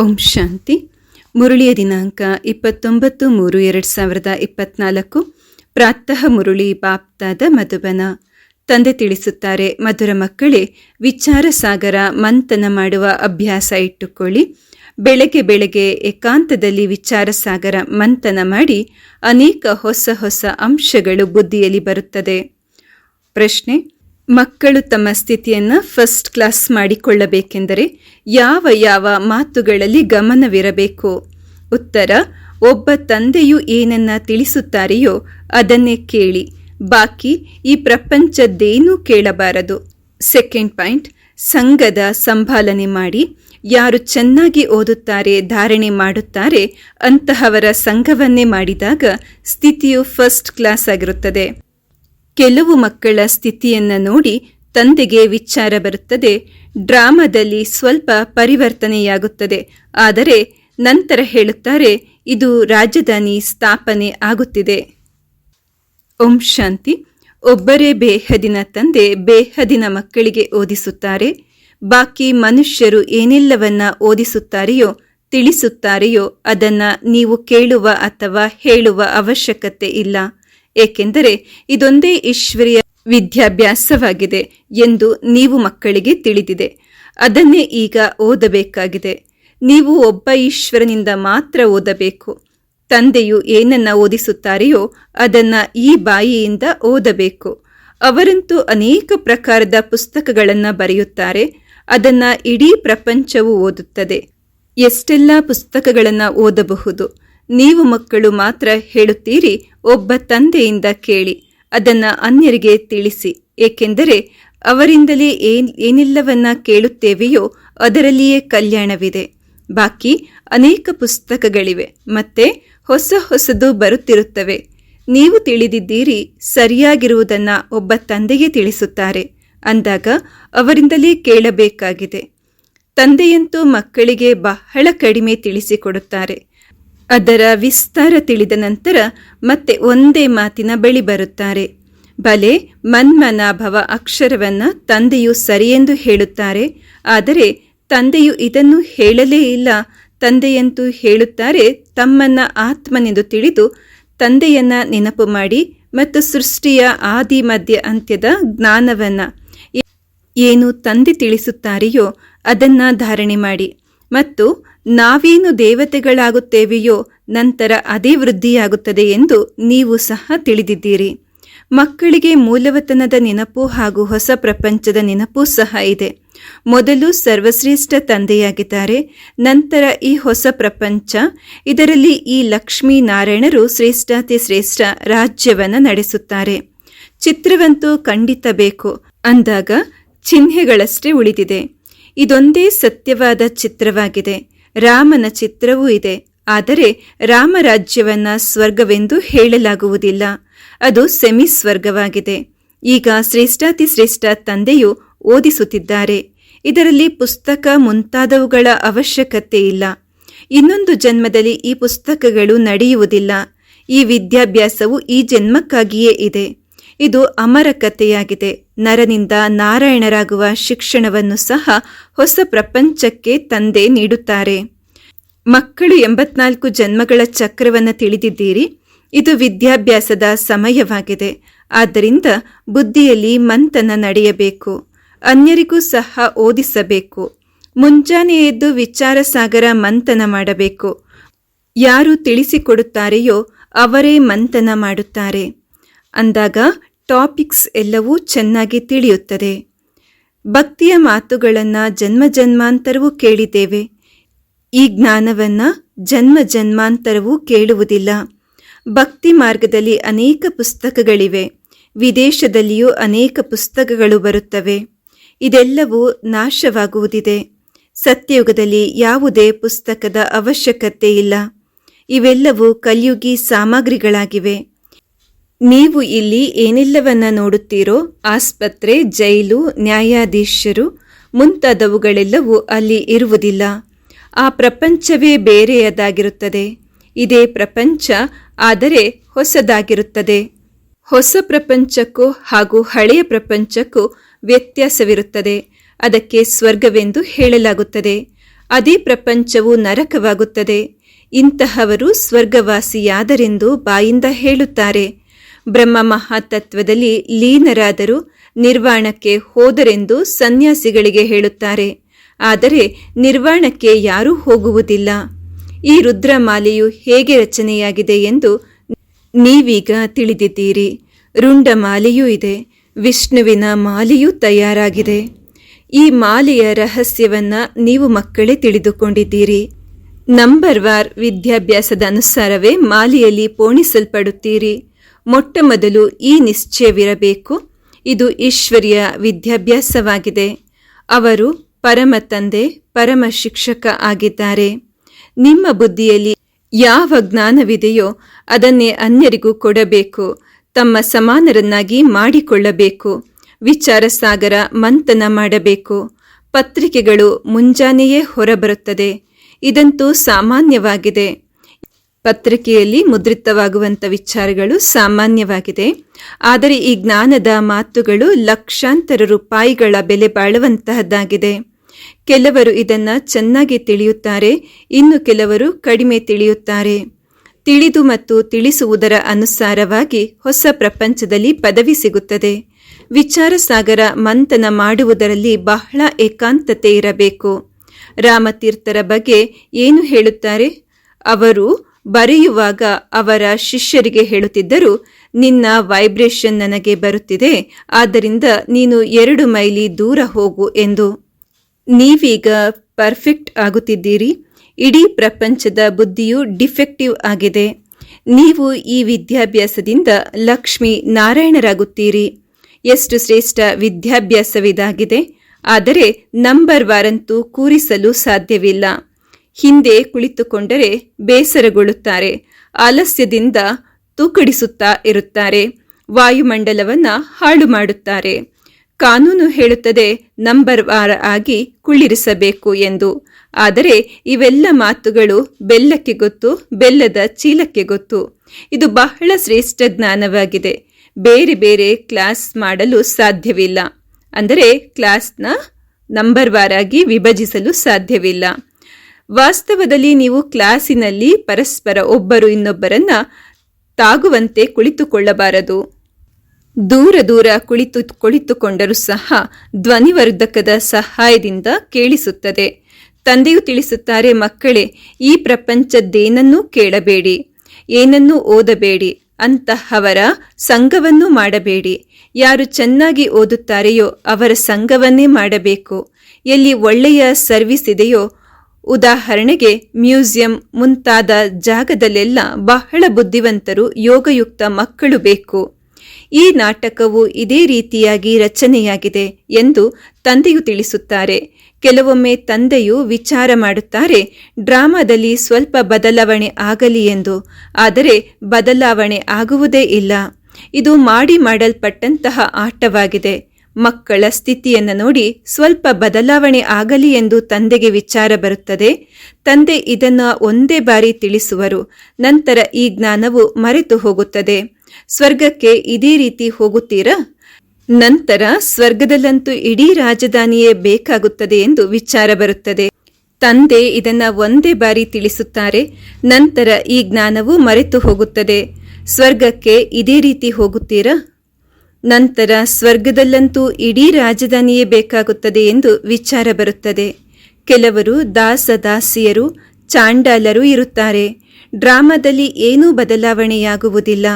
ಓಂ ಶಾಂತಿ. ಮುರುಳಿಯ ದಿನಾಂಕ ಇಪ್ಪತ್ತೊಂಬತ್ತು ಮೂರು ಎರಡು ಸಾವಿರದ ಇಪ್ಪತ್ನಾಲ್ಕು. ಪ್ರಾತಃ ಮುರುಳಿ ಬಾಪ್ತಾದ ಮಧುಬನ. ತಂದೆ ತಿಳಿಸುತ್ತಾರೆ, ಮಧುರ ಮಕ್ಕಳೇ, ವಿಚಾರ ಸಾಗರ ಮಂಥನ ಮಾಡುವ ಅಭ್ಯಾಸ ಇಟ್ಟುಕೊಳ್ಳಿ. ಬೆಳಗ್ಗೆ ಬೆಳಗ್ಗೆ ಏಕಾಂತದಲ್ಲಿ ವಿಚಾರ ಸಾಗರ ಮಂಥನ ಮಾಡಿ ಅನೇಕ ಹೊಸ ಹೊಸ ಅಂಶಗಳು ಬುದ್ಧಿಯಲ್ಲಿ ಬರುತ್ತದೆ. ಪ್ರಶ್ನೆ ಮಕ್ಕಳು ತಮ್ಮ ಸ್ಥಿತಿಯನ್ನು ಫಸ್ಟ್ ಕ್ಲಾಸ್ ಮಾಡಿಕೊಳ್ಳಬೇಕೆಂದರೆ ಯಾವ ಯಾವ ಮಾತುಗಳಲ್ಲಿ ಗಮನವಿರಬೇಕು? ಉತ್ತರ, ಒಬ್ಬ ತಂದೆಯು ಏನನ್ನ ತಿಳಿಸುತ್ತಾರೆಯೋ ಅದನ್ನೇ ಕೇಳಿ. ಬಾಕಿ ಈ ಪ್ರಪಂಚದ್ದೇನೂ ಕೇಳಬಾರದು. ಸೆಕೆಂಡ್ ಪಾಯಿಂಟ್ ಸಂಘದ ಸಂಭಾಲನೆ ಮಾಡಿ. ಯಾರು ಚೆನ್ನಾಗಿ ಓದುತ್ತಾರೆ, ಧಾರಣೆ ಮಾಡುತ್ತಾರೆ, ಅಂತಹವರ ಸಂಘವನ್ನೇ ಮಾಡಿದಾಗ ಸ್ಥಿತಿಯು ಫಸ್ಟ್ ಕ್ಲಾಸ್ ಆಗಿರುತ್ತದೆ. ಕೆಲವು ಮಕ್ಕಳ ಸ್ಥಿತಿಯನ್ನ ನೋಡಿ ತಂದೆಗೆ ವಿಚಾರ ಬರುತ್ತದೆ. ಡ್ರಾಮಾದಲ್ಲಿ ಸ್ವಲ್ಪ ಪರಿವರ್ತನೆಯಾಗುತ್ತದೆ. ಆದರೆ ನಂತರ ಹೇಳುತ್ತಾರೆ, ಇದು ರಾಜಧಾನಿ ಸ್ಥಾಪನೆ ಆಗುತ್ತಿದೆ. ಓಂ ಶಾಂತಿ. ಒಬ್ಬರೇ ಬೇಹದಿನ ತಂದೆ ಬೇಹದಿನ ಮಕ್ಕಳಿಗೆ ಓದಿಸುತ್ತಾರೆ. ಬಾಕಿ ಮನುಷ್ಯರು ಏನೆಲ್ಲವನ್ನ ಓದಿಸುತ್ತಾರೆಯೋ, ತಿಳಿಸುತ್ತಾರೆಯೋ, ಅದನ್ನ ನೀವು ಕೇಳುವ ಅಥವಾ ಹೇಳುವ ಅವಶ್ಯಕತೆ ಇಲ್ಲ. ಏಕೆಂದರೆ ಇದೊಂದೇ ಈಶ್ವರಿಯ ವಿದ್ಯಾಭ್ಯಾಸವಾಗಿದೆ ಎಂದು ನೀವು ಮಕ್ಕಳಿಗೆ ತಿಳಿದಿದೆ. ಅದನ್ನೇ ಈಗ ಓದಬೇಕಾಗಿದೆ. ನೀವು ಒಬ್ಬ ಈಶ್ವರನಿಂದ ಮಾತ್ರ ಓದಬೇಕು. ತಂದೆಯು ಏನನ್ನ ಓದಿಸುತ್ತಾರೆಯೋ ಅದನ್ನ ಈ ಬಾಯಿಯಿಂದ ಓದಬೇಕು. ಅವರಂತೂ ಅನೇಕ ಪ್ರಕಾರದ ಪುಸ್ತಕಗಳನ್ನು ಬರೆಯುತ್ತಾರೆ. ಅದನ್ನ ಇಡೀ ಪ್ರಪಂಚವು ಓದುತ್ತದೆ. ಎಷ್ಟೆಲ್ಲ ಪುಸ್ತಕಗಳನ್ನು ಓದಬಹುದು. ನೀವು ಮಕ್ಕಳು ಮಾತ್ರ ಹೇಳುತ್ತೀರಿ, ಒಬ್ಬ ತಂದೆಯಿಂದ ಕೇಳಿ, ಅದನ್ನ ಅನ್ಯರಿಗೆ ತಿಳಿಸಿ. ಏಕೆಂದರೆ ಅವರಿಂದಲೇ ಏನ್, ಏನೆಲ್ಲವನ್ನ ಕೇಳುತ್ತೇವೆಯೋ ಅದರಲ್ಲಿಯೇ ಕಲ್ಯಾಣವಿದೆ. ಬಾಕಿ ಅನೇಕ ಪುಸ್ತಕಗಳಿವೆ, ಮತ್ತೆ ಹೊಸ ಹೊಸದು ಬರುತ್ತಿರುತ್ತವೆ. ನೀವು ತಿಳಿದಿದ್ದೀರಿ, ಸರಿಯಾಗಿರುವುದನ್ನ ಒಬ್ಬ ತಂದೆಗೆ ತಿಳಿಸುತ್ತಾರೆ. ಅಂದಾಗ ಅವರಿಂದಲೇ ಕೇಳಬೇಕಾಗಿದೆ. ತಂದೆಯಂತೂ ಮಕ್ಕಳಿಗೆ ಬಹಳ ಕಡಿಮೆ ತಿಳಿಸಿಕೊಡುತ್ತಾರೆ. ಅದರ ವಿಸ್ತಾರ ತಿಳಿದ ನಂತರ ಮತ್ತೆ ಒಂದೇ ಮಾತಿನ ಬಳಿ ಬರುತ್ತಾರೆ. ಬಲೆ ಮನ್ಮನಾಭವ ಅಕ್ಷರವನ್ನ ತಂದೆಯು ಸರಿಯೆಂದು ಹೇಳುತ್ತಾರೆ. ಆದರೆ ತಂದೆಯು ಇದನ್ನು ಹೇಳಲೇ ಇಲ್ಲ. ತಂದೆಯಂತೂ ಹೇಳುತ್ತಾರೆ, ತಮ್ಮನ್ನ ಆತ್ಮನೆಂದು ತಿಳಿದು ತಂದೆಯನ್ನ ನೆನಪು ಮಾಡಿ ಮತ್ತು ಸೃಷ್ಟಿಯ ಆದಿ ಮಧ್ಯ ಅಂತ್ಯದ ಜ್ಞಾನವನ್ನು ಏನು ತಂದೆ ತಿಳಿಸುತ್ತಾರೆಯೋ ಅದನ್ನ ಧಾರಣೆ ಮಾಡಿ. ಮತ್ತು ನಾವೇನು ದೇವತೆಗಳಾಗುತ್ತೇವೆಯೋ ನಂತರ ಅದೇ ವೃದ್ಧಿಯಾಗುತ್ತದೆ ಎಂದು ನೀವು ಸಹ ತಿಳಿದಿದ್ದೀರಿ. ಮಕ್ಕಳಿಗೆ ಮೂಲವತನದ ನೆನಪು ಹಾಗೂ ಹೊಸ ಪ್ರಪಂಚದ ನೆನಪು ಸಹ ಇದೆ. ಮೊದಲು ಸರ್ವಶ್ರೇಷ್ಠ ತಂದೆಯಾಗಿದ್ದಾರೆ. ನಂತರ ಈ ಹೊಸ ಪ್ರಪಂಚ, ಇದರಲ್ಲಿ ಈ ಲಕ್ಷ್ಮೀ ನಾರಾಯಣರು ಶ್ರೇಷ್ಠಾತಿ ಶ್ರೇಷ್ಠ ರಾಜ್ಯವನ್ನು ನಡೆಸುತ್ತಾರೆ. ಚಿತ್ರವಂತೂ ಖಂಡಿತ ಬೇಕು. ಅಂದಾಗ ಚಿಹ್ನೆಗಳಷ್ಟೇ ಉಳಿದಿದೆ. ಇದೊಂದೇ ಸತ್ಯವಾದ ಚಿತ್ರವಾಗಿದೆ. ರಾಮನ ಚಿತ್ರವೂ ಇದೆ. ಆದರೆ ರಾಮರಾಜ್ಯವನ್ನ ಸ್ವರ್ಗವೆಂದು ಹೇಳಲಾಗುವುದಿಲ್ಲ. ಅದು ಸೆಮಿ ಸ್ವರ್ಗವಾಗಿದೆ ಈಗ ಶ್ರೇಷ್ಠಾತಿ ಶ್ರೇಷ್ಠ ತಂದೆಯು ಓದಿಸುತ್ತಿದ್ದಾರೆ. ಇದರಲ್ಲಿ ಪುಸ್ತಕ ಮುಂತಾದವುಗಳ ಅವಶ್ಯಕತೆ ಇಲ್ಲ. ಇನ್ನೊಂದು ಜನ್ಮದಲ್ಲಿ ಈ ಪುಸ್ತಕಗಳು ನಡೆಯುವುದಿಲ್ಲ. ಈ ವಿದ್ಯಾಭ್ಯಾಸವು ಈ ಜನ್ಮಕ್ಕಾಗಿಯೇ ಇದೆ. ಇದು ಅಮರ ಕಥೆಯಾಗಿದೆ. ನರನಿಂದ ನಾರಾಯಣರಾಗುವ ಶಿಕ್ಷಣವನ್ನು ಸಹ ಹೊಸ ಪ್ರಪಂಚಕ್ಕೆ ತಂದೆ ನೀಡುತ್ತಾರೆ. ಮಕ್ಕಳು ಎಂಬತ್ನಾಲ್ಕು ಜನ್ಮಗಳ ಚಕ್ರವನ್ನು ತಿಳಿದಿದ್ದೀರಿ. ಇದು ವಿದ್ಯಾಭ್ಯಾಸದ ಸಮಯವಾಗಿದೆ. ಆದ್ದರಿಂದ ಬುದ್ಧಿಯಲ್ಲಿ ಮಂಥನ ನಡೆಯಬೇಕು. ಅನ್ಯರಿಗೂ ಸಹ ಓದಿಸಬೇಕು. ಮುಂಜಾನೆ ಎದ್ದು ವಿಚಾರ ಸಾಗರ ಮಂಥನ ಮಾಡಬೇಕು. ಯಾರು ತಿಳಿಸಿಕೊಡುತ್ತಾರೆಯೋ ಅವರೇ ಮಂಥನ ಮಾಡುತ್ತಾರೆ. ಅಂದಾಗ ಟಾಪಿಕ್ಸ್ ಎಲ್ಲವೂ ಚೆನ್ನಾಗಿ ತಿಳಿಯುತ್ತದೆ. ಭಕ್ತಿಯ ಮಾತುಗಳನ್ನು ಜನ್ಮ ಜನ್ಮಾಂತರವೂ ಕೇಳಿದ್ದೇವೆ. ಈ ಜ್ಞಾನವನ್ನು ಜನ್ಮ ಜನ್ಮಾಂತರವೂ ಕೇಳುವುದಿಲ್ಲ. ಭಕ್ತಿ ಮಾರ್ಗದಲ್ಲಿ ಅನೇಕ ಪುಸ್ತಕಗಳಿವೆ. ವಿದೇಶದಲ್ಲಿಯೂ ಅನೇಕ ಪುಸ್ತಕಗಳು ಬರುತ್ತವೆ. ಇದೆಲ್ಲವೂ ನಾಶವಾಗುವುದಿದೆ. ಸತ್ಯಯುಗದಲ್ಲಿ ಯಾವುದೇ ಪುಸ್ತಕದ ಅವಶ್ಯಕತೆ ಇಲ್ಲ. ಇವೆಲ್ಲವೂ ಕಲಿಯುಗಿ ಸಾಮಗ್ರಿಗಳಾಗಿವೆ. ನೀವು ಇಲ್ಲಿ ಏನೆಲ್ಲವನ್ನ ನೋಡುತ್ತೀರೋ ಆಸ್ಪತ್ರೆ, ಜೈಲು, ನ್ಯಾಯಾಧೀಶರು ಮುಂತಾದವುಗಳೆಲ್ಲವೂ ಅಲ್ಲಿ ಇರುವುದಿಲ್ಲ. ಆ ಪ್ರಪಂಚವೇ ಬೇರೆಯದಾಗಿರುತ್ತದೆ. ಇದೇ ಪ್ರಪಂಚ ಆದರೆ ಹೊಸದಾಗಿರುತ್ತದೆ. ಹೊಸ ಪ್ರಪಂಚಕ್ಕೂ ಹಾಗೂ ಹಳೆಯ ಪ್ರಪಂಚಕ್ಕೂ ವ್ಯತ್ಯಾಸವಿರುತ್ತದೆ. ಅದಕ್ಕೆ ಸ್ವರ್ಗವೆಂದು ಹೇಳಲಾಗುತ್ತದೆ. ಅದೇ ಪ್ರಪಂಚವು ನರಕವಾಗುತ್ತದೆ. ಇಂತಹವರು ಸ್ವರ್ಗವಾಸಿಯಾದರೆಂದು ಬಾಯಿಂದ ಹೇಳುತ್ತಾರೆ. ಬ್ರಹ್ಮ ಮಹಾತತ್ವದಲ್ಲಿ ಲೀನರಾದರೂ, ನಿರ್ವಾಣಕ್ಕೆ ಹೋದರೆಂದು ಸನ್ಯಾಸಿಗಳಿಗೆ ಹೇಳುತ್ತಾರೆ. ಆದರೆ ನಿರ್ವಾಣಕ್ಕೆ ಯಾರೂ ಹೋಗುವುದಿಲ್ಲ. ಈ ರುದ್ರಮಾಲೆಯು ಹೇಗೆ ರಚನೆಯಾಗಿದೆ ಎಂದು ನೀವೀಗ ತಿಳಿದಿದ್ದೀರಿ. ರುಂಡಮಾಲೆಯೂ ಇದೆ, ವಿಷ್ಣುವಿನ ಮಾಲೆಯೂ ತಯಾರಾಗಿದೆ. ಈ ಮಾಲೆಯ ರಹಸ್ಯವನ್ನು ನೀವು ಮಕ್ಕಳೇ ತಿಳಿದುಕೊಂಡಿದ್ದೀರಿ. ನಂಬರ್ ವಾರ್ ವಿದ್ಯಾಭ್ಯಾಸದ ಅನುಸಾರವೇ ಮಾಲೆಯಲ್ಲಿ ಪೋಣಿಸಲ್ಪಡುತ್ತೀರಿ. ಮೊಟ್ಟ ಮೊದಲು ಈ ನಿಶ್ಚಯವಿರಬೇಕು. ಇದು ಈಶ್ವರಿಯ ವಿದ್ಯಾಭ್ಯಾಸವಾಗಿದೆ. ಅವರು ಪರಮ ತಂದೆ, ಪರಮ ಶಿಕ್ಷಕ ಆಗಿದ್ದಾರೆ. ನಿಮ್ಮ ಬುದ್ಧಿಯಲ್ಲಿ ಯಾವ ಜ್ಞಾನವಿದೆಯೋ ಅದನ್ನೇ ಅನ್ಯರಿಗೂ ಕೊಡಬೇಕು. ತಮ್ಮ ಸಮಾನರನ್ನಾಗಿ ಮಾಡಿಕೊಳ್ಳಬೇಕು. ವಿಚಾರ ಸಾಗರ ಮಂಥನ ಮಾಡಬೇಕು. ಪತ್ರಿಕೆಗಳು ಮುಂಜಾನೆಯೇ ಹೊರಬರುತ್ತದೆ. ಇದಂತೂ ಸಾಮಾನ್ಯವಾಗಿದೆ. ಪತ್ರಿಕೆಯಲ್ಲಿ ಮುದ್ರಿತವಾಗುವಂಥ ವಿಚಾರಗಳು ಸಾಮಾನ್ಯವಾಗಿದೆ. ಆದರೆ ಈ ಜ್ಞಾನದ ಮಾತುಗಳು ಲಕ್ಷಾಂತರ ರೂಪಾಯಿಗಳ ಬೆಲೆ ಬಾಳುವಂತಹದ್ದಾಗಿದೆ. ಕೆಲವರು ಇದನ್ನು ಚೆನ್ನಾಗಿ ತಿಳಿಯುತ್ತಾರೆ, ಇನ್ನು ಕೆಲವರು ಕಡಿಮೆ ತಿಳಿಯುತ್ತಾರೆ. ತಿಳಿದು ಮತ್ತು ತಿಳಿಸುವುದರ ಅನುಸಾರವಾಗಿ ಹೊಸ ಪ್ರಪಂಚದಲ್ಲಿ ಪದವಿ ಸಿಗುತ್ತದೆ. ವಿಚಾರ ಸಾಗರ ಮಂಥನ ಮಾಡುವುದರಲ್ಲಿ ಬಹಳ ಏಕಾಂತತೆ ಇರಬೇಕು. ರಾಮತೀರ್ಥರ ಬಗ್ಗೆ ಏನು ಹೇಳುತ್ತಾರೆ? ಅವರು ಬರೆಯುವಾಗ ಅವರ ಶಿಷ್ಯರಿಗೆ ಹೇಳುತ್ತಿದ್ದರು, ನಿನ್ನ ವೈಬ್ರೇಷನ್ ನನಗೆ ಬರುತ್ತಿದೆ, ಆದ್ದರಿಂದ ನೀನು ಎರಡು ಮೈಲಿ ದೂರ ಹೋಗು ಎಂದು. ನೀವೀಗ ಪರ್ಫೆಕ್ಟ್ ಆಗುತ್ತಿದ್ದೀರಿ. ಇಡೀ ಪ್ರಪಂಚದ ಬುದ್ಧಿಯು ಡಿಫೆಕ್ಟಿವ್ ಆಗಿದೆ. ನೀವು ಈ ವಿದ್ಯಾಭ್ಯಾಸದಿಂದ ಲಕ್ಷ್ಮಿ ನಾರಾಯಣರಾಗುತ್ತೀರಿ. ಎಷ್ಟು ಶ್ರೇಷ್ಠ ವಿದ್ಯಾಭ್ಯಾಸವಿದಾಗಿದೆ. ಆದರೆ ನಂಬರ್ ವಾರಂತೂ ಕೂರಿಸಲು ಸಾಧ್ಯವಿಲ್ಲ. ಹಿಂದೆ ಕುಳಿತುಕೊಂಡರೆ ಬೇಸರಗೊಳ್ಳುತ್ತಾರೆ. ಆಲಸ್ಯದಿಂದ ತೂಕಡಿಸುತ್ತಾ ಇರುತ್ತಾರೆ. ವಾಯುಮಂಡಲವನ್ನು ಹಾಳು ಮಾಡುತ್ತಾರೆ. ಕಾನೂನು ಹೇಳುತ್ತದೆ, ನಂಬರ್ ವಾರ ಆಗಿ ಕುಳ್ಳಿರಿಸಬೇಕು ಎಂದು. ಆದರೆ ಇವೆಲ್ಲ ಮಾತುಗಳು ಬೆಲ್ಲಕ್ಕೆ ಗೊತ್ತು, ಬೆಲ್ಲದ ಚೀಲಕ್ಕೆ ಗೊತ್ತು. ಇದು ಬಹಳ ಶ್ರೇಷ್ಠ ಜ್ಞಾನವಾಗಿದೆ. ಬೇರೆ ಬೇರೆ ಕ್ಲಾಸ್ ಮಾಡಲು ಸಾಧ್ಯವಿಲ್ಲ. ಅಂದರೆ ಕ್ಲಾಸ್ನ ನಂಬರ್ ವಾರಾಗಿ ವಿಭಜಿಸಲು ಸಾಧ್ಯವಿಲ್ಲ. ವಾಸ್ತವದಲ್ಲಿ ನೀವು ಕ್ಲಾಸಿನಲ್ಲಿ ಪರಸ್ಪರ ಒಬ್ಬರು ಇನ್ನೊಬ್ಬರನ್ನ ತಾಗುವಂತೆ ಕುಳಿತುಕೊಳ್ಳಬಾರದು. ದೂರ ದೂರ ಕುಳಿತು ಕುಳಿತುಕೊಂಡರೂ ಸಹ ಧ್ವನಿವರ್ಧಕದ ಸಹಾಯದಿಂದ ಕೇಳಿಸುತ್ತದೆ. ತಂದೆಯು ತಿಳಿಸುತ್ತಾರೆ, ಮಕ್ಕಳೇ, ಈ ಪ್ರಪಂಚದ್ದೇನನ್ನೂ ಕೇಳಬೇಡಿ. ಏನನ್ನೂ ಓದಬೇಡಿ. ಅಂತಹವರ ಸಂಘವನ್ನು ಮಾಡಬೇಡಿ. ಯಾರು ಚೆನ್ನಾಗಿ ಓದುತ್ತಾರೆಯೋ ಅವರ ಸಂಘವನ್ನೇ ಮಾಡಬೇಕು. ಎಲ್ಲಿ ಒಳ್ಳೆಯ ಸರ್ವಿಸ್ ಇದೆಯೋ ಉದಾಹರಣೆಗೆ, ಮ್ಯೂಸಿಯಂ ಮುಂತಾದ ಜಾಗದಲ್ಲೆಲ್ಲ ಬಹಳ ಬುದ್ಧಿವಂತರು, ಯೋಗಯುಕ್ತ ಮಕ್ಕಳು ಬೇಕು. ಈ ನಾಟಕವು ಇದೇ ರೀತಿಯಾಗಿ ರಚನೆಯಾಗಿದೆ ಎಂದು ತಂದೆಯು ತಿಳಿಸುತ್ತಾರೆ. ಕೆಲವೊಮ್ಮೆ ತಂದೆಯು ವಿಚಾರ ಮಾಡುತ್ತಾರೆ, ಡ್ರಾಮಾದಲ್ಲಿ ಸ್ವಲ್ಪ ಬದಲಾವಣೆ ಆಗಲಿ ಎಂದು, ಆದರೆ ಬದಲಾವಣೆ ಆಗುವುದೇ ಇಲ್ಲ. ಇದು ಮಾಡಿ ಮಾಡಲ್ಪಟ್ಟಂತಹ ಆಟವಾಗಿದೆ. ಮಕ್ಕಳ ಸ್ಥಿತಿಯನ್ನು ನೋಡಿ ಸ್ವಲ್ಪ ಬದಲಾವಣೆ ಆಗಲಿ ಎಂದು ತಂದೆಗೆ ವಿಚಾರ ಬರುತ್ತದೆ. ತಂದೆ ಇದನ್ನು ಒಂದೇ ಬಾರಿ ತಿಳಿಸುವರು. ನಂತರ ಈ ಜ್ಞಾನವು ಮರೆತು ಹೋಗುತ್ತದೆ. ಸ್ವರ್ಗಕ್ಕೆ ಇದೇ ರೀತಿ ಹೋಗುತ್ತೀರಾ? ನಂತರ ಸ್ವರ್ಗದಲ್ಲಂತೂ ಇಡೀ ರಾಜಧಾನಿಯೇ ಬೇಕಾಗುತ್ತದೆ ಎಂದು ವಿಚಾರ ಬರುತ್ತದೆ. ತಂದೆ ಇದನ್ನು ಒಂದೇ ಬಾರಿ ತಿಳಿಸುತ್ತಾರೆ. ನಂತರ ಈ ಜ್ಞಾನವು ಮರೆತು ಹೋಗುತ್ತದೆ. ಸ್ವರ್ಗಕ್ಕೆ ಇದೇ ರೀತಿ ಹೋಗುತ್ತೀರಾ? ನಂತರ ಸ್ವರ್ಗದಲ್ಲಂತೂ ಇಡೀ ರಾಜಧಾನಿಯೇ ಬೇಕಾಗುತ್ತದೆ ಎಂದು ವಿಚಾರ ಬರುತ್ತದೆ. ಕೆಲವರು ದಾಸದಾಸಿಯರು, ಚಾಂಡಾಲರು ಇರುತ್ತಾರೆ. ಡ್ರಾಮಾದಲ್ಲಿ ಏನೂ ಬದಲಾವಣೆಯಾಗುವುದಿಲ್ಲ.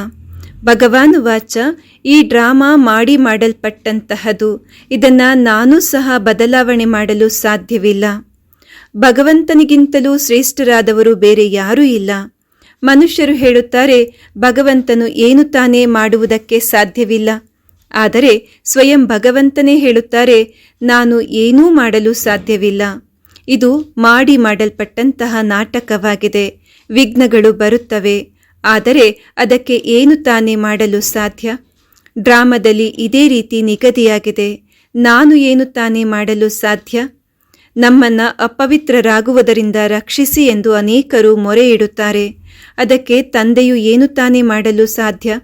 ಭಗವಾನು ವಾಚ ಈ ಡ್ರಾಮಾ ಮಾಡಿ ಮಾಡಲ್ಪಟ್ಟಂತಹದು. ಇದನ್ನು ನಾನೂ ಸಹ ಬದಲಾವಣೆ ಮಾಡಲು ಸಾಧ್ಯವಿಲ್ಲ. ಭಗವಂತನಿಗಿಂತಲೂ ಶ್ರೇಷ್ಠರಾದವರು ಬೇರೆ ಯಾರೂ ಇಲ್ಲ. ಮನುಷ್ಯರು ಹೇಳುತ್ತಾರೆ, ಭಗವಂತನು ಏನು ತಾನೇ ಮಾಡುವುದಕ್ಕೆ ಸಾಧ್ಯವಿಲ್ಲ. ಆದರೆ ಸ್ವಯಂ ಭಗವಂತನೇ ಹೇಳುತ್ತಾರೆ, ನಾನು ಏನೂ ಮಾಡಲು ಸಾಧ್ಯವಿಲ್ಲ. ಇದು ಮಾಡಿ ಮಾಡಲ್ಪಟ್ಟಂತಹ ನಾಟಕವಾಗಿದೆ. ವಿಘ್ನಗಳು ಬರುತ್ತವೆ. ಆದರೆ ಅದಕ್ಕೆ ಏನು ತಾನೇ ಮಾಡಲು ಸಾಧ್ಯ? ಡ್ರಾಮದಲ್ಲಿ ಇದೇ ರೀತಿ ನಿಗದಿಯಾಗಿದೆ. ನಾನು ಏನು ತಾನೇ ಮಾಡಲು ಸಾಧ್ಯ? ನಮ್ಮನ್ನ ಅಪವಿತ್ರರಾಗುವುದರಿಂದ ರಕ್ಷಿಸಿ ಎಂದು ಅನೇಕರು ಮೊರೆ ಇಡುತ್ತಾರೆ ಅದಕ್ಕೆ ತಂದೆಯು ಏನು ತಾನೇ ಮಾಡಲು ಸಾಧ್ಯ?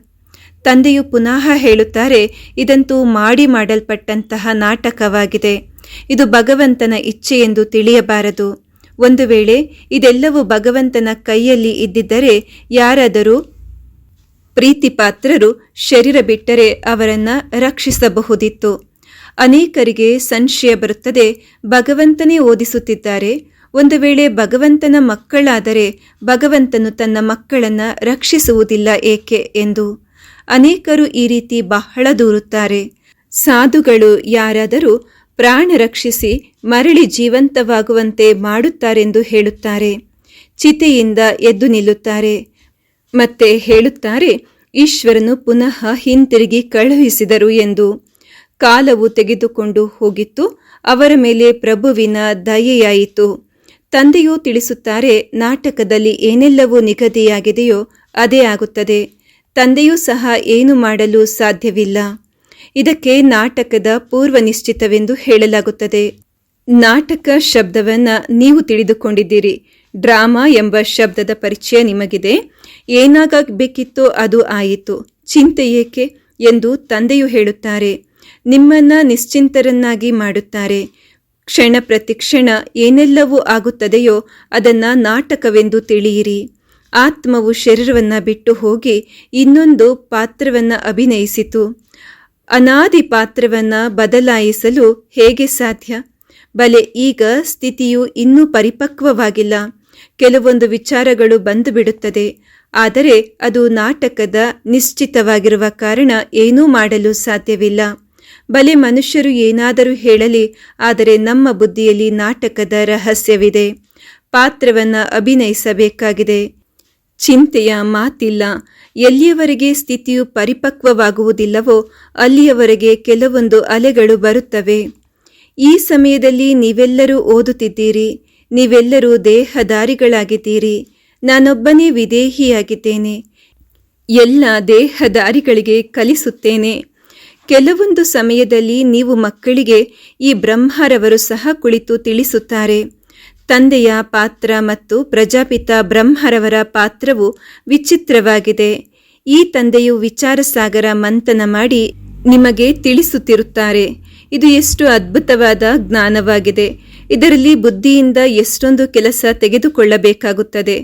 ತಂದೆಯು ಪುನಃ ಹೇಳುತ್ತಾರೆ, ಇದಂತೂ ಮಾಡಿ ಮಾಡಲ್ಪಟ್ಟಂತಹ ನಾಟಕವಾಗಿದೆ. ಇದು ಭಗವಂತನ ಇಚ್ಛೆ ಎಂದು ತಿಳಿಯಬಾರದು. ಒಂದು ವೇಳೆ ಇದೆಲ್ಲವೂ ಭಗವಂತನ ಕೈಯಲ್ಲಿ ಇದ್ದಿದ್ದರೆ ಯಾರಾದರೂ ಪ್ರೀತಿಪಾತ್ರರು ಶರೀರ ಬಿಟ್ಟರೆ ಅವರನ್ನ ರಕ್ಷಿಸಬಹುದಿತ್ತು. ಅನೇಕರಿಗೆ ಸಂಶಯ ಬರುತ್ತದೆ, ಭಗವಂತನೇ ಓದಿಸುತ್ತಿದ್ದಾರೆ. ಒಂದು ವೇಳೆ ಭಗವಂತನ ಮಕ್ಕಳಾದರೆ ಭಗವಂತನು ತನ್ನ ಮಕ್ಕಳನ್ನು ರಕ್ಷಿಸುವುದಿಲ್ಲ ಏಕೆ? ಎಂದು. ಅನೇಕರು ಈ ರೀತಿ ಬಹಳ ದೂರುತ್ತಾರೆ. ಸಾಧುಗಳು ಯಾರಾದರೂ ಪ್ರಾಣ ರಕ್ಷಿಸಿ ಮರಳಿ ಜೀವಂತವಾಗುವಂತೆ ಮಾಡುತ್ತಾರೆಂದು ಹೇಳುತ್ತಾರೆ. ಚಿತೆಯಿಂದ ಎದ್ದು ನಿಲ್ಲುತ್ತಾರೆ. ಮತ್ತೆ ಹೇಳುತ್ತಾರೆ, ಈಶ್ವರನು ಪುನಃ ಹಿಂತಿರುಗಿ ಕಳುಹಿಸಿದರು ಎಂದು. ಕಾಲವು ತೆಗೆದುಕೊಂಡು ಹೋಗಿತ್ತು, ಅವರ ಮೇಲೆ ಪ್ರಭುವಿನ ದಯೆಯಾಯಿತು. ತಂದೆಯು ತಿಳಿಸುತ್ತಾರೆ, ನಾಟಕದಲ್ಲಿ ಏನೆಲ್ಲವೂ ನಿಗದಿಯಾಗಿದೆಯೋ ಅದೇ ಆಗುತ್ತದೆ. ತಂದೆಯೂ ಸಹ ಏನು ಮಾಡಲು ಸಾಧ್ಯವಿಲ್ಲ. ಇದಕ್ಕೆ ನಾಟಕದ ಪೂರ್ವ ನಿಶ್ಚಿತವೆಂದು ಹೇಳಲಾಗುತ್ತದೆ. ನಾಟಕ ಶಬ್ದವನ್ನು ನೀವು ತಿಳಿದುಕೊಂಡಿದ್ದೀರಿ. ಡ್ರಾಮಾ ಎಂಬ ಶಬ್ದದ ಪರಿಚಯ ನಿಮಗಿದೆ. ಏನಾಗಬೇಕಿತ್ತೋ ಅದು ಆಯಿತು. ಚಿಂತೆ ಏಕೆ ಎಂದು ತಂದೆಯು ಹೇಳುತ್ತಾರೆ. ನಿಮ್ಮನ್ನ ನಿಶ್ಚಿಂತರನ್ನಾಗಿ ಮಾಡುತ್ತಾರೆ. ಕ್ಷಣ ಪ್ರತಿಕ್ಷಣ ಏನೆಲ್ಲವೂ ಆಗುತ್ತದೆಯೋ ಅದನ್ನು ನಾಟಕವೆಂದು ತಿಳಿಯಿರಿ. ಆತ್ಮವು ಶರೀರವನ್ನು ಬಿಟ್ಟು ಹೋಗಿ ಇನ್ನೊಂದು ಪಾತ್ರವನ್ನು ಅಭಿನಯಿಸಿತು. ಅನಾದಿ ಪಾತ್ರವನ್ನು ಬದಲಾಯಿಸಲು ಹೇಗೆ ಸಾಧ್ಯ? ಬಲೆ ಈಗ ಸ್ಥಿತಿಯು ಇನ್ನೂ ಪರಿಪಕ್ವವಾಗಿಲ್ಲ. ಕೆಲವೊಂದು ವಿಚಾರಗಳು ಬಂದು ಬಿಡುತ್ತದೆ ಆದರೆ ಅದು ನಾಟಕದ ನಿಶ್ಚಿತವಾಗಿರುವ ಕಾರಣ ಏನೂ ಮಾಡಲು ಸಾಧ್ಯವಿಲ್ಲ. ಬಲೆ ಮನುಷ್ಯರು ಏನಾದರೂ ಹೇಳಲಿ, ಆದರೆ ನಮ್ಮ ಬುದ್ಧಿಯಲ್ಲಿ ನಾಟಕದ ರಹಸ್ಯವಿದೆ. ಪಾತ್ರವನ್ನು ಅಭಿನಯಿಸಬೇಕಾಗಿದೆ. ಚಿಂತೆಯ ಮಾತಿಲ್ಲ. ಎಲ್ಲಿಯವರೆಗೆ ಸ್ಥಿತಿಯು ಪರಿಪಕ್ವವಾಗುವುದಿಲ್ಲವೋ ಅಲ್ಲಿಯವರೆಗೆ ಕೆಲವೊಂದು ಅಲೆಗಳು ಬರುತ್ತವೆ. ಈ ಸಮಯದಲ್ಲಿ ನೀವೆಲ್ಲರೂ ಓದುತ್ತಿದ್ದೀರಿ. ನೀವೆಲ್ಲರೂ ದೇಹದಾರಿಗಳಾಗಿದ್ದೀರಿ. ನಾನೊಬ್ಬನೇ ವಿದೇಹಿಯಾಗಿದ್ದೇನೆ. ಎಲ್ಲ ದೇಹದಾರಿಗಳಿಗೆ ಕಲಿಸುತ್ತೇನೆ. ಕೆಲವೊಂದು ಸಮಯದಲ್ಲಿ ನೀವು ಮಕ್ಕಳಿಗೆ ಈ ಬ್ರಹ್ಮರವರು ಸಹ ಕುಳಿತು ತಿಳಿಸುತ್ತಾರೆ. ತಂದೆಯ ಪಾತ್ರ ಮತ್ತು ಪ್ರಜಾಪಿತ ಬ್ರಹ್ಮರವರ ಪಾತ್ರವು ವಿಚಿತ್ರವಾಗಿದೆ. ಈ ತಂದೆಯು ವಿಚಾರಸಾಗರ ಮಂಥನ ಮಾಡಿ ನಿಮಗೆ ತಿಳಿಸುತ್ತಿರುತ್ತಾರೆ. ಇದು ಎಷ್ಟು ಅದ್ಭುತವಾದ ಜ್ಞಾನವಾಗಿದೆ. ಇದರಲ್ಲಿ ಬುದ್ಧಿಯಿಂದ ಎಷ್ಟೊಂದು ಕೆಲಸ ತೆಗೆದುಕೊಳ್ಳಬೇಕಾಗುತ್ತದೆ.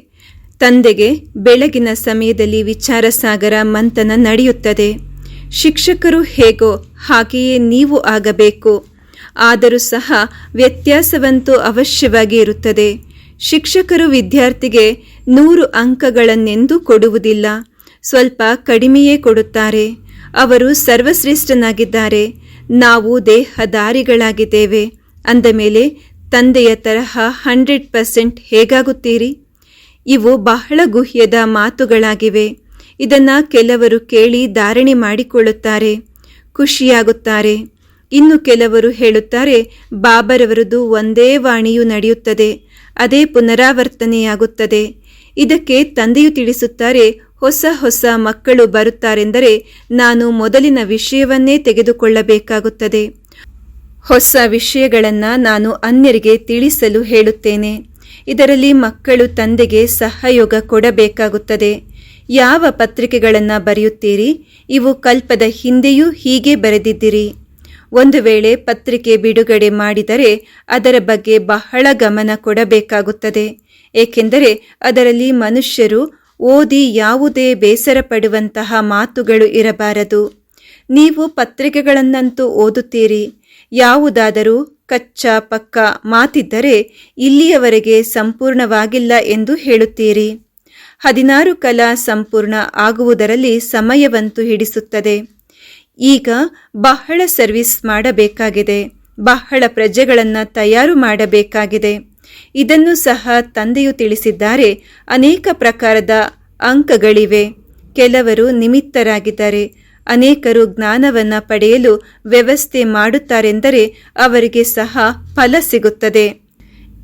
ತಂದೆಗೆ ಬೆಳಗಿನ ಸಮಯದಲ್ಲಿ ವಿಚಾರಸಾಗರ ಮಂಥನ ನಡೆಯುತ್ತದೆ. ಶಿಕ್ಷಕರು ಹೇಗೋ ಹಾಗೆಯೇ ನೀವು ಆಗಬೇಕು. ಆದರೂ ಸಹ ವ್ಯತ್ಯಾಸವಂತೂ ಅವಶ್ಯವಾಗಿ ಇರುತ್ತದೆ. ಶಿಕ್ಷಕರು ವಿದ್ಯಾರ್ಥಿಗೆ ನೂರು ಅಂಕಗಳನ್ನೆಂದೂ ಕೊಡುವುದಿಲ್ಲ. ಸ್ವಲ್ಪ ಕಡಿಮೆಯೇ ಕೊಡುತ್ತಾರೆ. ಅವರು ಸರ್ವಶ್ರೇಷ್ಠನಾಗಿದ್ದಾರೆ. ನಾವು ದೇಹದಾರಿಗಳಾಗಿದ್ದೇವೆ. ಅಂದ ಮೇಲೆ, ತಂದೆಯ ತರಹ ಹಂಡ್ರೆಡ್ ಪರ್ಸೆಂಟ್ ಹೇಗಾಗುತ್ತೀರಿ? ಇವು ಬಹಳ ಗುಹ್ಯದ ಮಾತುಗಳಾಗಿವೆ. ಇದನ್ನು ಕೆಲವರು ಕೇಳಿ ಧಾರಣೆ ಮಾಡಿಕೊಳ್ಳುತ್ತಾರೆ. ಖುಷಿಯಾಗುತ್ತಾರೆ. ಇನ್ನು ಕೆಲವರು ಹೇಳುತ್ತಾರೆ, ಬಾಬರವರದು ಒಂದೇ ವಾಣಿಯು ನಡೆಯುತ್ತದೆ, ಅದೇ ಪುನರಾವರ್ತನೆಯಾಗುತ್ತದೆ. ಇದಕ್ಕೆ ತಂದೆಯು ತಿಳಿಸುತ್ತಾರೆ, ಹೊಸ ಹೊಸ ಮಕ್ಕಳು ಬರುತ್ತಾರೆಂದರೆ ನಾನು ಮೊದಲಿನ ವಿಷಯವನ್ನೇ ತೆಗೆದುಕೊಳ್ಳಬೇಕಾಗುತ್ತದೆ. ಹೊಸ ವಿಷಯಗಳನ್ನು ನಾನು ಅನ್ಯರಿಗೆ ತಿಳಿಸಲು ಹೇಳುತ್ತೇನೆ. ಇದರಲ್ಲಿ ಮಕ್ಕಳು ತಂದೆಗೆ ಸಹಯೋಗ ಕೊಡಬೇಕಾಗುತ್ತದೆ. ಯಾವ ಪತ್ರಿಕೆಗಳನ್ನು ಬರೆಯುತ್ತೀರಿ, ಇವು ಕಲ್ಪದ ಹಿಂದೆಯೂ ಹೀಗೆ ಬರೆದಿದ್ದಿರಿ. ಒಂದು ವೇಳೆ ಪತ್ರಿಕೆ ಬಿಡುಗಡೆ ಮಾಡಿದರೆ ಅದರ ಬಗ್ಗೆ ಬಹಳ ಗಮನ ಕೊಡಬೇಕಾಗುತ್ತದೆ. ಏಕೆಂದರೆ ಅದರಲ್ಲಿ ಮನುಷ್ಯರು ಓದಿ ಯಾವುದೇ ಬೇಸರ ಪಡುವಂತಹ ಮಾತುಗಳು ಇರಬಾರದು. ನೀವು ಪತ್ರಿಕೆಗಳನ್ನಂತೂ ಓದುತ್ತೀರಿ. ಯಾವುದಾದರೂ ಕಚ್ಚಾ ಪಕ್ಕ ಮಾತಿದ್ದರೆ ಇಲ್ಲಿಯವರೆಗೆ ಸಂಪೂರ್ಣವಾಗಿಲ್ಲ ಎಂದು ಹೇಳುತ್ತೀರಿ. ಹದಿನಾರು ಕಲಾ ಸಂಪೂರ್ಣ ಆಗುವುದರಲ್ಲಿ ಸಮಯವಂತೂ ಹಿಡಿಸುತ್ತದೆ. ಈಗ ಬಹಳ ಸರ್ವಿಸ್ ಮಾಡಬೇಕಾಗಿದೆ. ಬಹಳ ಪ್ರಜೆಗಳನ್ನು ತಯಾರು ಮಾಡಬೇಕಾಗಿದೆ. ಇದನ್ನು ಸಹ ತಂದೆಯು ತಿಳಿಸಿದ್ದಾರೆ. ಅನೇಕ ಪ್ರಕಾರದ ಅಂಕಗಳಿವೆ. ಕೆಲವರು ನಿಮಿತ್ತರಾಗಿದ್ದಾರೆ. ಅನೇಕರು ಜ್ಞಾನವನ್ನು ಪಡೆಯಲು ವ್ಯವಸ್ಥೆ ಮಾಡುತ್ತಾರೆಂದರೆ ಅವರಿಗೆ ಸಹ ಫಲ ಸಿಗುತ್ತದೆ.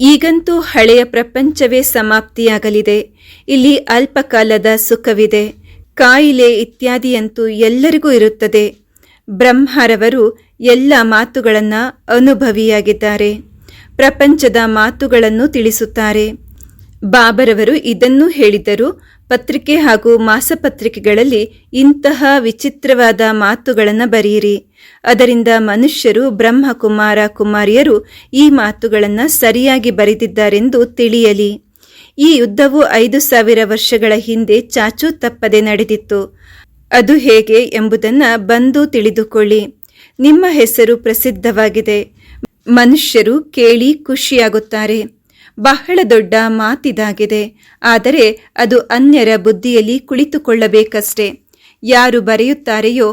ಈಗಂತೂ ಹಳೆಯ ಪ್ರಪಂಚವೇ ಸಮಾಪ್ತಿಯಾಗಲಿದೆ. ಇಲ್ಲಿ ಅಲ್ಪಕಾಲದ ಸುಖವಿದೆ. ಕಾಯಿಲೆ ಇತ್ಯಾದಿಯಂತೂ ಎಲ್ಲರಿಗೂ ಇರುತ್ತದೆ. ಬ್ರಹ್ಮರವರು ಎಲ್ಲ ಮಾತುಗಳನ್ನು ಅನುಭವಿಯಾಗಿದ್ದಾರೆ. ಪ್ರಪಂಚದ ಮಾತುಗಳನ್ನು ತಿಳಿಸುತ್ತಾರೆ. ಬಾಬರವರು ಇದನ್ನು ಹೇಳಿದ್ದರು ಪತ್ರಿಕೆ ಹಾಗೂ ಮಾಸಪತ್ರಿಕೆಗಳಲ್ಲಿ ಇಂತಹ ವಿಚಿತ್ರವಾದ ಮಾತುಗಳನ್ನು ಬರೆಯಿರಿ. ಅದರಿಂದ ಮನುಷ್ಯರು ಬ್ರಹ್ಮಕುಮಾರ ಕುಮಾರಿಯರು ಈ ಮಾತುಗಳನ್ನು ಸರಿಯಾಗಿ ಬರೆದಿದ್ದಾರೆಂದು ತಿಳಿಯಲಿ. ಈ ಯುದ್ಧವು ಐದು ಸಾವಿರ ವರ್ಷಗಳ ಹಿಂದೆ ಚಾಚೂ ತಪ್ಪದೆ ನಡೆದಿತ್ತು. ಅದು ಹೇಗೆ ಎಂಬುದನ್ನು ಬಂದು ತಿಳಿದುಕೊಳ್ಳಿ. ನಿಮ್ಮ ಹೆಸರು ಪ್ರಸಿದ್ಧವಾಗಿದೆ. ಮನುಷ್ಯರು ಕೇಳಿ ಖುಷಿಯಾಗುತ್ತಾರೆ. ಬಹಳ ದೊಡ್ಡ ಮಾತಿದಾಗಿದೆ. ಆದರೆ ಅದು ಅನ್ಯರ ಬುದ್ಧಿಯಲ್ಲಿ ಕುಳಿತುಕೊಳ್ಳಬೇಕಷ್ಟೆ. ಯಾರು ಬರೆಯುತ್ತಾರೆಯೋ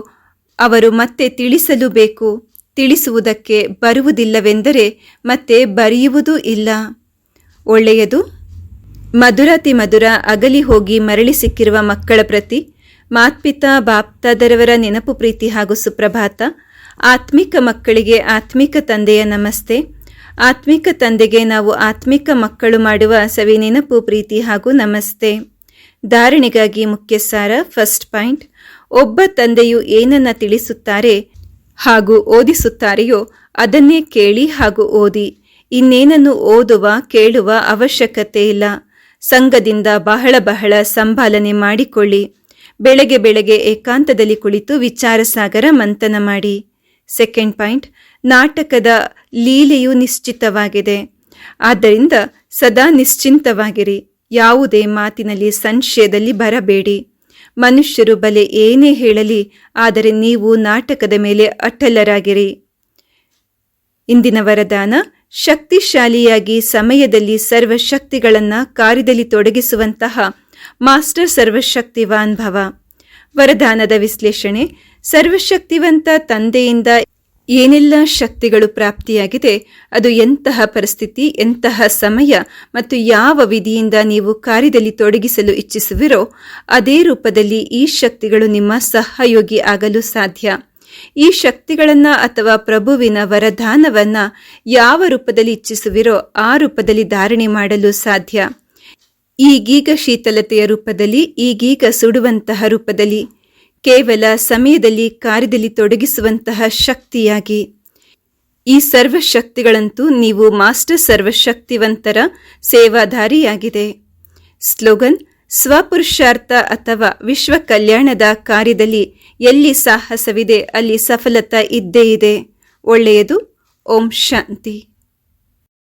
ಅವರು ಮತ್ತೆ ತಿಳಿಸಲು ಬೇಕು. ತಿಳಿಸುವುದಕ್ಕೆ ಬರುವುದಿಲ್ಲವೆಂದರೆ ಮತ್ತೆ ಬರೆಯುವುದೂ ಇಲ್ಲ. ಒಳ್ಳೆಯದು. ಮಧುರಾತಿ ಮಧುರ ಅಗಲಿ ಹೋಗಿ ಮರಳಿ ಸಿಕ್ಕಿರುವ ಮಕ್ಕಳ ಪ್ರತಿ ಮಾತ್ಪಿತಾ, ಬಾಪ್ತಾದರವರ ನೆನಪು ಪ್ರೀತಿ ಹಾಗೂ ಸುಪ್ರಭಾತ. ಆತ್ಮಿಕ ಮಕ್ಕಳಿಗೆ ಆತ್ಮಿಕ ತಂದೆಯ ನಮಸ್ತೆ. ಆತ್ಮಿಕ ತಂದೆಗೆ ನಾವು ಆತ್ಮಿಕ ಮಕ್ಕಳು ಮಾಡುವ ಸವಿ ನೆನಪು, ಪ್ರೀತಿ ಹಾಗೂ ನಮಸ್ತೆ. ಧಾರಣೆಗಾಗಿ ಮುಖ್ಯ ಸಾರ ಫಸ್ಟ್ ಪಾಯಿಂಟ್. ಒಬ್ಬ ತಂದೆಯು ಏನನ್ನ ತಿಳಿಸುತ್ತಾರೆ ಹಾಗೂ ಓದಿಸುತ್ತಾರೆಯೋ ಅದನ್ನೇ ಕೇಳಿ ಹಾಗೂ ಓದಿ. ಇನ್ನೇನನ್ನು ಓದುವ, ಕೇಳುವ ಅವಶ್ಯಕತೆ ಇಲ್ಲ. ಸಂಘದಿಂದ ಬಹಳ ಬಹಳ ಸಂಭಾಲನೆ ಮಾಡಿಕೊಳ್ಳಿ. ಬೆಳಗ್ಗೆ ಬೆಳಗ್ಗೆ ಏಕಾಂತದಲ್ಲಿ ಕುಳಿತು ವಿಚಾರ ಸಾಗರ ಮಂಥನ ಮಾಡಿ. ಸೆಕೆಂಡ್ ಪಾಯಿಂಟ್ ನಾಟಕದ ಲೀಲೆಯು ನಿಶ್ಚಿತವಾಗಿದೆ. ಆದ್ದರಿಂದ ಸದಾ ನಿಶ್ಚಿಂತವಾಗಿರಿ. ಯಾವುದೇ ಮಾತಿನಲ್ಲಿ ಸಂಶಯದಲ್ಲಿ ಬರಬೇಡಿ. ಮನುಷ್ಯರು ಬಲೆ ಏನೇ ಹೇಳಲಿ, ಆದರೆ ನೀವು ನಾಟಕದ ಮೇಲೆ ಅಟಲರಾಗಿರಿ. ಇಂದಿನ ವರದಾನ, ಶಕ್ತಿಶಾಲಿಯಾಗಿ ಸಮಯದಲ್ಲಿ ಸರ್ವಶಕ್ತಿಗಳನ್ನು ಕಾರ್ಯದಲ್ಲಿ ತೊಡಗಿಸುವಂತಹ ಮಾಸ್ಟರ್ ಸರ್ವಶಕ್ತಿವಾನ್ ಭವ. ವರದಾನದ ವಿಶ್ಲೇಷಣೆ, ಸರ್ವಶಕ್ತಿವಂತ ತಂದೆಯಿಂದ ಏನೆಲ್ಲ ಶಕ್ತಿಗಳು ಪ್ರಾಪ್ತಿಯಾಗಿದೆ, ಅದು ಎಂತಹ ಪರಿಸ್ಥಿತಿ, ಎಂತಹ ಸಮಯ ಮತ್ತು ಯಾವ ವಿಧಿಯಿಂದ ನೀವು ಕಾರ್ಯದಲ್ಲಿ ತೊಡಗಿಸಲು ಇಚ್ಛಿಸುವಿರೋ, ಅದೇ ರೂಪದಲ್ಲಿ ಈ ಶಕ್ತಿಗಳು ನಿಮ್ಮ ಸಹಯೋಗಿ ಆಗಲು ಸಾಧ್ಯ. ಈ ಶಕ್ತಿಗಳನ್ನ ಅಥವಾ ಪ್ರಭುವಿನ ವರದಾನವನ್ನ ಯಾವ ರೂಪದಲ್ಲಿ ಇಚ್ಛಿಸುವಿರೋ ಆ ರೂಪದಲ್ಲಿ ಧಾರಣೆ ಮಾಡಲು ಸಾಧ್ಯ. ಈಗೀಗ ಶೀತಲತೆಯ ರೂಪದಲ್ಲಿ, ಈಗೀಗ ಸುಡುವಂತಹ ರೂಪದಲ್ಲಿ, ಕೇವಲ ಸಮಯದಲ್ಲಿ ಕಾರ್ಯದಲ್ಲಿ ತೊಡಗಿಸುವಂತಹ ಶಕ್ತಿಯಾಗಿ. ಈ ಸರ್ವಶಕ್ತಿಗಳಂತೂ ನೀವು ಮಾಸ್ಟರ್ ಸರ್ವಶಕ್ತಿವಂತರ ಸೇವಾಧಾರಿಯಾಗಿದೆ. ಸ್ಲೋಗನ್, ಸ್ವಪುರುಷಾರ್ಥ ಅಥವಾ ವಿಶ್ವ ಕಲ್ಯಾಣದ ಕಾರ್ಯದಲ್ಲಿ ಎಲ್ಲಿ ಸಾಹಸವಿದೆ ಅಲ್ಲಿ ಸಫಲತಾ ಇದ್ದೇ ಇದೆ. ಒಳ್ಳೆಯದು, ಓಂ ಶಾಂತಿ.